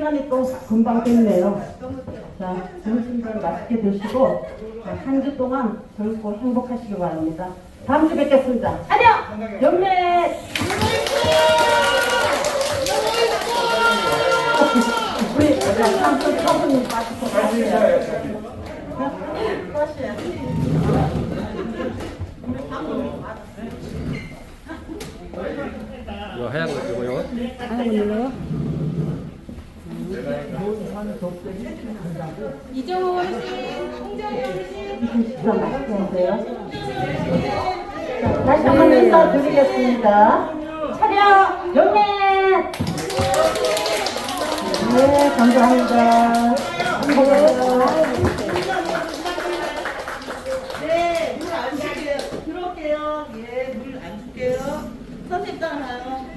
시간이 또 금방 됐네요. 자, 점심들 맛있게 드시고 한 주 동안 젊고 행복하시기 바랍니다. 다음 주 뵙겠습니다. 안녕! 영래! 우리 삼촌 사부님 빠지고 가세요. 이거 하얀 거 이거요? 사람이 더욱더 일찍 간다고. 이정호 어르신, 홍정희 어르신. 이거 맛있는데요? 다시 한 번 인사드리겠습니다. 차렷 용맹! 네, 감사합니다. 감사합니다. 네, 물안 줄게요. 들어올게요. 예, 물안 줄게요. 선택 당하요.